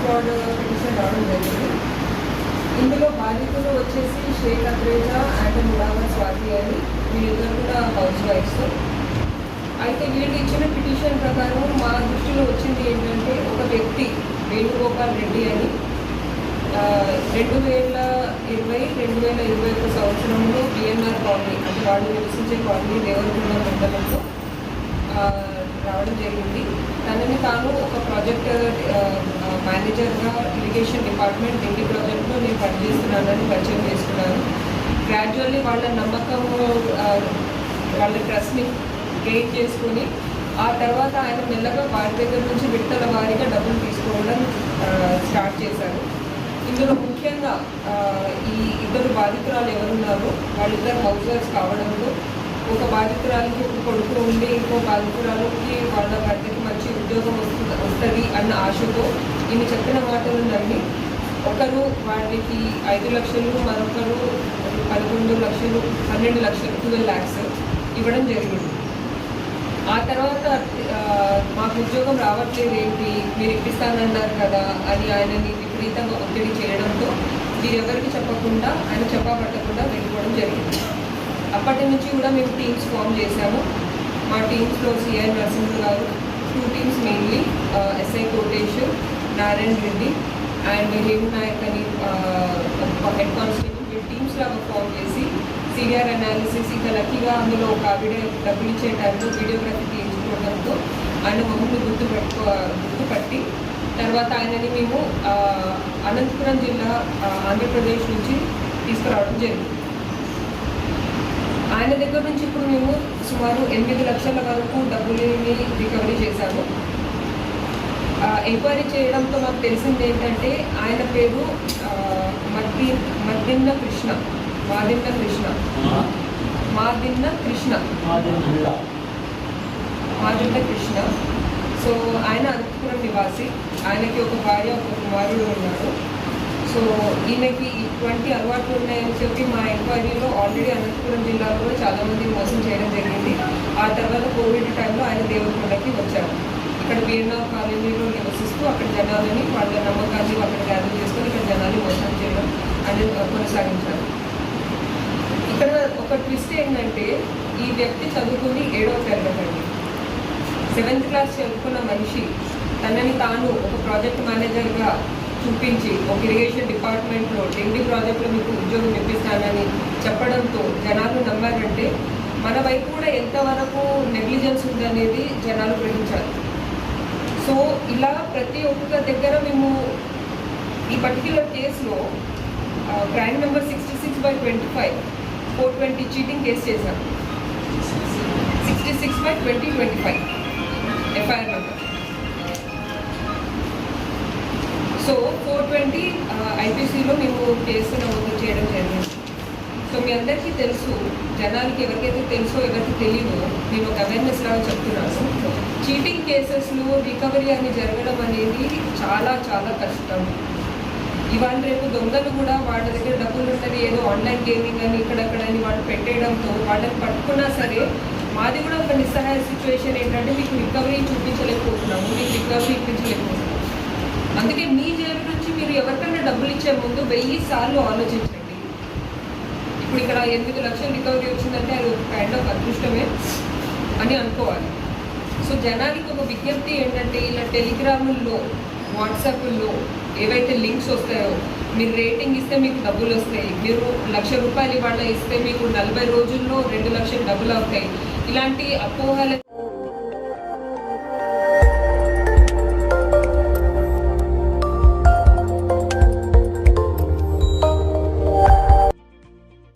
Squad petition రావడం జరిగింది. ఇందులో బాధితులు వచ్చేసి షేక్ అబ్రేజా అండ్ ముడావర్ స్వాతి అని వీళ్ళిద్దరు కూడా హౌస్ వైఫ్స్. అయితే వీళ్ళు ఇచ్చిన పిటిషన్ ప్రకారం మా దృష్టిలో వచ్చింది ఏంటంటే ఒక వ్యక్తి వేణుగోపాల్ రెడ్డి అని రెండు వేల ఇరవై రెండు వేల ఇరవై ఒక సంవత్సరంలో బిఎన్ఆర్ కాలనీ అంటే వాళ్ళు నివసించే కాలనీ దేవరకొండ మండలంలో రావడం జరిగింది. తనని తాను ఒక ప్రాజెక్ట్ మేనేజర్గా ఇరిగేషన్ డిపార్ట్మెంట్ ఇంటి ప్రాజెక్ట్లో నేను పనిచేస్తున్నానని పరిచయం చేసుకున్నాను. గ్రాడ్యువల్లీ వాళ్ళ నమ్మకం వాళ్ళ ట్రస్ట్ని గెయిన్ చేసుకొని ఆ తర్వాత ఆయన మెల్లగా వారి దగ్గర నుంచి విడతల వారీగా డబ్బులు తీసుకోవడం స్టార్ట్ చేశారు. ఇందులో ముఖ్యంగా ఈ ఇద్దరు బాధితురాలు ఎవరున్నారో వాళ్ళిద్దరు హౌస్ వైఫ్స్ కావడంతో ఒక బాధితురాలకి ఒక కొడుకు ఉండి ఇంకో బాధితురాలకి వాళ్ళ భర్తకి మంచి ఉద్యోగం వస్తుంది వస్తుంది అన్న ఆశతో ఈమె చెప్పిన మాటలు నమ్మి ఒకరు వాళ్ళకి ఐదు లక్షలు మరొకరు పదకొండు లక్షలు పన్నెండు లక్షలు ట్వెల్వ్ ల్యాక్స్ ఇవ్వడం జరిగింది. ఆ తర్వాత మాకు ఉద్యోగం రావట్లేదు ఏంటి? మీరు ఇప్పిస్తానన్నారు కదా అని ఆయనని విపరీతంగా ఒత్తిడి చేయడంతో మీరెవరికి చెప్పకుండా ఆయన చెప్పబట్టకుండా వెళ్ళిపోవడం జరిగింది. అప్పటి నుంచి కూడా మేము టీమ్స్ ఫామ్ చేశాము. మా టీమ్స్లో సిఐ నరసింహ గారు two teams mainly SI Kotesh Narayana Reddy and Hem Nayak అని హెడ్ కానిస్టేబుల్ మీరు టీమ్స్ లాగా ఫామ్ చేసి సీనియర్ అనాలిసిస్ ఇంకా లక్కీగా అందులో ఒక ఆవిడ డబ్బులు ఇచ్చే టైంలో వీడియోగ్రఫీ తీయించుకోవడంతో ఆయన మమ్మల్ని గుర్తు పెట్టుకో గుర్తుపట్టి తర్వాత ఆయనని మేము అనంతపురం జిల్లా ఆంధ్రప్రదేశ్ నుంచి తీసుకురావడం జరిగింది. ఆయన దగ్గర నుంచి ఇప్పుడు మేము సుమారు ఎనిమిది లక్షల వరకు డబ్బులని రికవరీ చేశాము. ఎంక్వైరీ చేయడంతో మాకు తెలిసింది ఏంటంటే ఆయన పేరు మద్ది మద్దిన్న కృష్ణ మాదిన్న కృష్ణ. మాదిన్న కృష్ణ. మాదిన్న కృష్ణ. సో ఆయన అనంతపురం నివాసి. ఆయనకి ఒక భార్య ఒక కుమారుడు ఉన్నాడు సో ఈయనకి ఇటువంటి అలవాట్లు ఉన్నాయని చెప్పి మా ఎంక్వైరీలో ఆల్రెడీ అనంతపురం జిల్లాలో కూడా చాలామంది మోసం చేయడం జరిగింది. ఆ తర్వాత కోవిడ్ టైంలో ఆయన దేవరకొండకి వచ్చారు. ఇక్కడ బిఎన్ఆర్ కాలనీలో నివసిస్తూ అక్కడ జనాలని వాళ్ళ నమ్మకాన్ని అక్కడ గ్యాదర్ చేసుకొని ఇక్కడ జనాలు మోసం చేయడం అనేది కొనసాగించారు. ఇక్కడ ఒక ట్విస్ట్ ఏంటంటే ఈ వ్యక్తి చదువుకుని ఏడవ తరగతి సెవెంత్ క్లాస్ చదువుకున్న మనిషి తనని తాను ఒక ప్రాజెక్ట్ మేనేజర్గా చూపించి ఒక ఇరిగేషన్ డిపార్ట్మెంట్లో డెంగ్యూ ప్రాజెక్టులో మీకు ఉద్యోగం ఇప్పిస్తానని చెప్పడంతో జనాలు నమ్మారంటే మన వైపు కూడా ఎంతవరకు నెగ్లిజెన్స్ ఉందనేది జనాలు గ్రహించారు సో ఇలా ప్రతి ఒక్క దగ్గర మేము ఈ పర్టిక్యులర్ కేసులో crime number sixty six by twenty five four twenty cheating case చేశాం. Sixty six by twenty twenty five FIR number twenty ఐపీసీలో మేము కేసు నమోదు చేయడం జరిగింది. సో మీ అందరికీ తెలుసు జనాలకి ఎవరికైతే తెలుసో ఎవరికి తెలియదో నేను ఒక అవేర్నెస్ లాగా చెప్తున్నాను. చీటింగ్ కేసెస్లో రికవరీ అని జరగడం అనేది చాలా చాలా కష్టం. ఇవాళ రేపు దొంగలు కూడా వాళ్ళ దగ్గర డబ్బులు ఉన్నది ఏదో ఆన్లైన్ గేమింగ్ అని ఇక్కడక్కడ అని వాళ్ళు పెట్టేయడంతో వాళ్ళని పట్టుకున్నా సరే మాది కూడా ఒక నిస్సహాయ సిచ్యువేషన్ ఏంటంటే మీకు రికవరీ చూపించలేకపోతున్నాము మీకు రికవరీ ఇప్పించలేకపోతున్నాము. అందుకే మీ జేబు మీరు ఎవరికైనా డబ్బులు ఇచ్చే ముందు వెయ్యి సార్లు ఆలోచించండి. ఇప్పుడు ఇక్కడ ఎనిమిది లక్షలు రికవరీ వచ్చిందంటే అది ఒక కైండ్ ఆఫ్ అదృష్టమే అని అనుకోవాలి. సో జనానికి ఒక విజ్ఞప్తి ఏంటంటే ఇలా టెలిగ్రాముల్లో వాట్సాప్లో ఏవైతే లింక్స్ వస్తాయో మీరు రేటింగ్ ఇస్తే మీకు డబ్బులు వస్తాయి. మీరు లక్ష రూపాయలు ఇవాళ ఇస్తే మీకు నలభై రోజుల్లో రెండు లక్షలు డబ్బులు అవుతాయి. ఇలాంటి అపోహలు